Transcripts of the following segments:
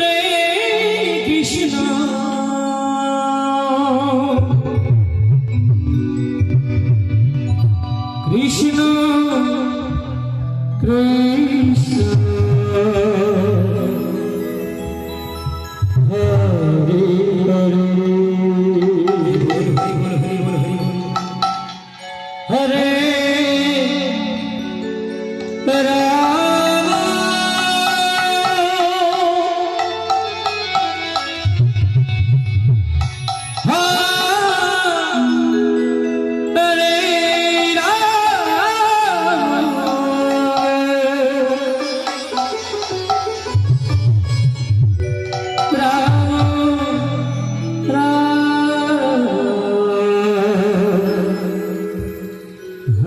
রে Krishna. Krishna Krishna.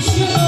Krishna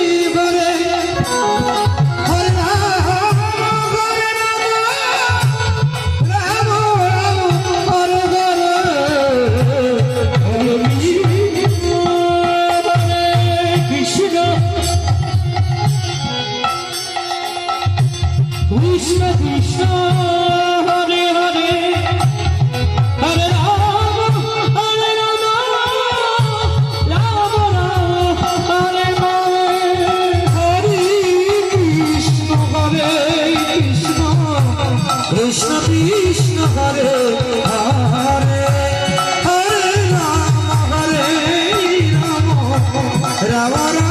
Rama